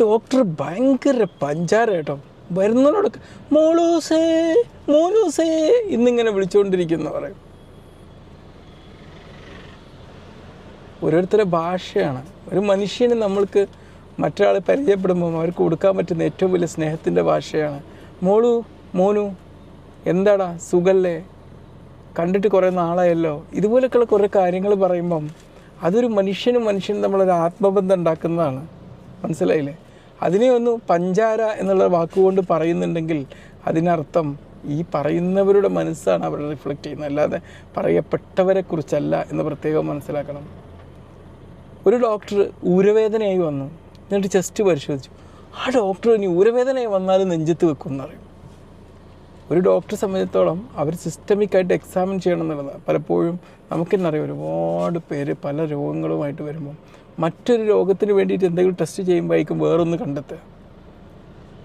Doctor ഭയങ്കര പഞ്ചാര കേട്ടോ. വരുന്നതിനോട് മോളൂസേ മോലൂസേ ഇന്നിങ്ങനെ വിളിച്ചുകൊണ്ടിരിക്കുന്നു പറയും. ഓരോരുത്തരുടെ ഭാഷയാണ്. ഒരു മനുഷ്യന് നമ്മൾക്ക് മറ്റൊരാളെ പരിചയപ്പെടുമ്പോൾ അവർക്ക് കൊടുക്കാൻ പറ്റുന്ന ഏറ്റവും വലിയ സ്നേഹത്തിന്റെ ഭാഷയാണ്. മോളു മോനു എന്താടാ സുഖല്ലേ? കണ്ടിട്ട് കുറേ നാളായല്ലോ. ഇതുപോലൊക്കെയുള്ള കുറേ കാര്യങ്ങൾ പറയുമ്പം അതൊരു മനുഷ്യനും മനുഷ്യനും നമ്മളൊരു ആത്മബന്ധം ഉണ്ടാക്കുന്നതാണ്. മനസ്സിലായില്ലേ? അതിനെ ഒന്ന് പഞ്ചാര എന്നുള്ള വാക്കുകൊണ്ട് പറയുന്നുണ്ടെങ്കിൽ അതിനർത്ഥം ഈ പറയുന്നവരുടെ മനസ്സാണ് അവർ റിഫ്ലക്റ്റ് ചെയ്യുന്നത്. അല്ലാതെ പറയപ്പെട്ടവരെ കുറിച്ചല്ല എന്ന് പ്രത്യേകം മനസ്സിലാക്കണം. ഒരു ഡോക്ടർ ഊരവേദനയായി വന്നു. എന്നിട്ട് ചെസ്റ്റ് പരിശോധിച്ചു. ആ ഡോക്ടർ ഇനി ഊരവേദനയായി വന്നാലും നെഞ്ചത്ത് വെക്കും എന്നറിയും ഒരു ഡോക്ടറെ സംബന്ധിച്ചിടത്തോളം അവർ സിസ്റ്റമിക്കായിട്ട് എക്സാമിൻ ചെയ്യണം എന്നുള്ളതാണ്. പലപ്പോഴും നമുക്കെന്നറിയാം ഒരുപാട് പേര് പല രോഗങ്ങളുമായിട്ട് വരുമ്പോൾ മറ്റൊരു രോഗത്തിന് വേണ്ടിയിട്ട് എന്തെങ്കിലും ടെസ്റ്റ് ചെയ്യുമ്പോഴേക്കും വേറൊന്ന് കണ്ടെത്തുക.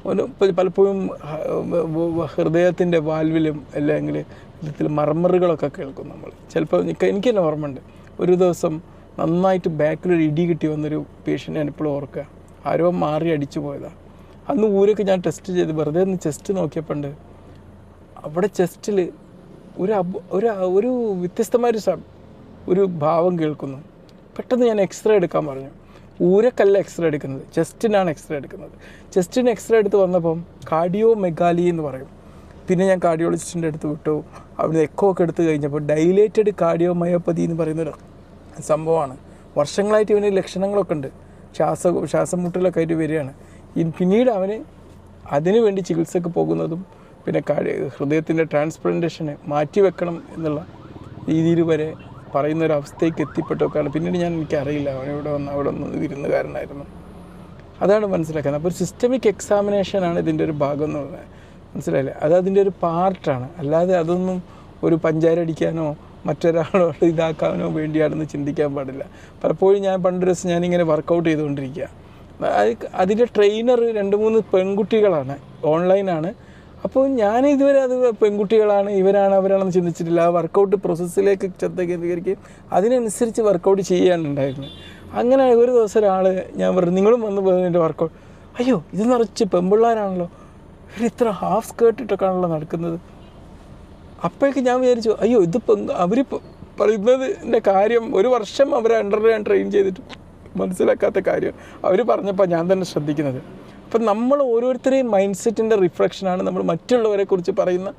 ഒന്ന് പലപ്പോഴും ഹൃദയത്തിന്റെ വാൽവിലും അല്ലെങ്കിൽ ഇതിൽ മർമറുകളൊക്കെ കേൾക്കും നമ്മൾ. ചിലപ്പോൾ എനിക്ക് തന്നെ ഓർമ്മയുണ്ട്. ഒരു ദിവസം നന്നായിട്ട് ബാക്കിലൊരു ഇടി കിട്ടി വന്നൊരു പേഷ്യന്റ് ഞാൻ ഇപ്പോഴും ഓർക്കുക. ആരോ മാറി അടിച്ചു പോയതാണ് അന്ന് ഊരൊക്കെ ഞാൻ ടെസ്റ്റ് ചെയ്ത് വെറുതെ ഒന്ന് ചെസ്റ്റ് നോക്കിയപ്പോണ്ട് അവിടെ ചെസ്റ്റിൽ ഒരു ഒരു ഒരു വ്യത്യസ്തമായൊരു ഒരു ഭാവം കേൾക്കുന്നു. പെട്ടെന്ന് ഞാൻ എക്സ്റേ എടുക്കാൻ പറഞ്ഞു. ഊരക്കല്ല എക്സ്റേ എടുക്കുന്നത്. ചെസ്റ്റിനാണ് എക്സ്റേ എടുക്കുന്നത്. ചെസ്റ്റിന് എക്സ്റേ എടുത്ത് വന്നപ്പം കാർഡിയോ മെഗാലി എന്ന് പറയും. പിന്നെ ഞാൻ കാർഡിയോളജിസ്റ്റിന്റെ അടുത്ത് വിട്ടു. അവിടുന്ന് എക്കോ ഒക്കെ എടുത്ത് കഴിഞ്ഞപ്പോൾ ഡൈലേറ്റഡ് കാർഡിയോ മയോപ്പതി എന്ന് പറയുന്നൊരു സംഭവമാണ്. വർഷങ്ങളായിട്ട് ഇവന് ലക്ഷണങ്ങളൊക്കെ ഉണ്ട്. ശ്വാസ മുട്ടലൊക്കെ ആയിട്ട് വരികയാണ്. പിന്നീട് അവന് അതിനു വേണ്ടി ചികിത്സക്ക് പോകുന്നതും പിന്നെ ഹൃദയത്തിന്റെ ട്രാൻസ്പ്ലാന്റേഷന് മാറ്റിവെക്കണം എന്നുള്ള രീതിയിൽ വരെ പറയുന്ന ഒരു അവസ്ഥയ്ക്ക് എത്തിപ്പെട്ടൊക്കെയാണ്. പിന്നീട് ഞാൻ എനിക്കറിയില്ല. അവൻ ഇവിടെ വന്ന് അവിടെ ഒന്ന് കാരണമായിരുന്നു അതാണ് മനസ്സിലാക്കുന്നത്. അപ്പോൾ ഒരു സിസ്റ്റമിക് എക്സാമിനേഷനാണ് ഇതിന്റെ ഒരു ഭാഗം എന്ന് പറഞ്ഞാൽ മനസ്സിലായില്ലേ? അത് അതിന്റെ ഒരു പാർട്ടാണ് അല്ലാതെ അതൊന്നും ഒരു പഞ്ചാരടിക്കാനോ മറ്റൊരാളോട് ഇതാക്കാനോ വേണ്ടിയാണെന്ന് ചിന്തിക്കാൻ പാടില്ല. പലപ്പോഴും ഞാൻ പണ്ടൊരു ദിവസം ഞാനിങ്ങനെ വർക്കൗട്ട് ചെയ്തുകൊണ്ടിരിക്കുക. അത് അതിന്റെ ട്രെയിനർ രണ്ട് മൂന്ന് പെൺകുട്ടികളാണ്. ഓൺലൈനാണ് അപ്പോൾ ഞാൻ ഇതുവരെ അത് പെൺകുട്ടികളാണ് ഇവരാണ് അവരാണെന്ന് ചിന്തിച്ചിട്ടില്ല. ആ വർക്കൗട്ട് പ്രോസസ്സിലേക്ക് ശ്രദ്ധ കേന്ദ്രീകരിക്കുകയും അതിനനുസരിച്ച് വർക്കൗട്ട് ചെയ്യാനുണ്ടായിരുന്നത് അങ്ങനെ ഒരു ദിവസം ഒരാൾ ഞാൻ പറഞ്ഞു നിങ്ങളും വന്ന് പോകുന്നതിന്റെ വർക്കൗട്ട് അയ്യോ ഇത് നിറച്ച് പെമ്പിള്ളാരാണല്ലോ. ഇവർ ഇത്ര ഹാഫ് സ്കേർട്ട് ഇട്ടൊക്കെയാണല്ലോ നടക്കുന്നത്. അപ്പോഴേക്ക് ഞാൻ വിചാരിച്ചു അയ്യോ ഇത് അവർ പറയുന്നതിന്റെ കാര്യം ഒരു വർഷം അവരെ അണ്ടർ ഞാൻ ട്രെയിൻ ചെയ്തിട്ട് മനസ്സിലാക്കാത്ത കാര്യം. അവർ പറഞ്ഞപ്പോൾ ഞാൻ തന്നെ ശ്രദ്ധിക്കുന്നത്. അപ്പം നമ്മൾ ഓരോരുത്തരെയും മൈൻഡ് സെറ്റിന്റെ റിഫ്ലക്ഷനാണ് നമ്മൾ മറ്റുള്ളവരെ കുറിച്ച് പറയുന്ന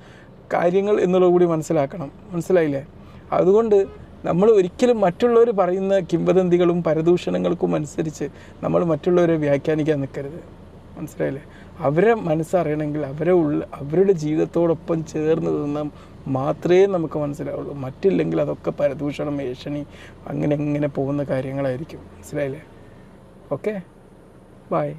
കാര്യങ്ങൾ എന്നുള്ളത് കൂടി മനസ്സിലാക്കണം. മനസ്സിലായില്ലേ? അതുകൊണ്ട് നമ്മൾ ഒരിക്കലും മറ്റുള്ളവർ പറയുന്ന കിംവദന്തികളും പരദൂഷണങ്ങൾക്കും അനുസരിച്ച് നമ്മൾ മറ്റുള്ളവരെ വ്യാഖ്യാനിക്കാൻ നിൽക്കരുത്. മനസ്സിലായില്ലേ? അവരെ മനസ്സറിയണമെങ്കിൽ അവരെ ഉള്ള അവരുടെ ജീവിതത്തോടൊപ്പം ചേർന്ന് നിന്ന് മാത്രമേ നമുക്ക് മനസ്സിലാവുള്ളൂ. മറ്റില്ലെങ്കിൽ അതൊക്കെ പരദൂഷണം ഏഷണി അങ്ങനെ ഇങ്ങനെ പോകുന്ന കാര്യങ്ങളായിരിക്കും. മനസ്സിലായില്ലേ? ഓക്കെ? ബൈ.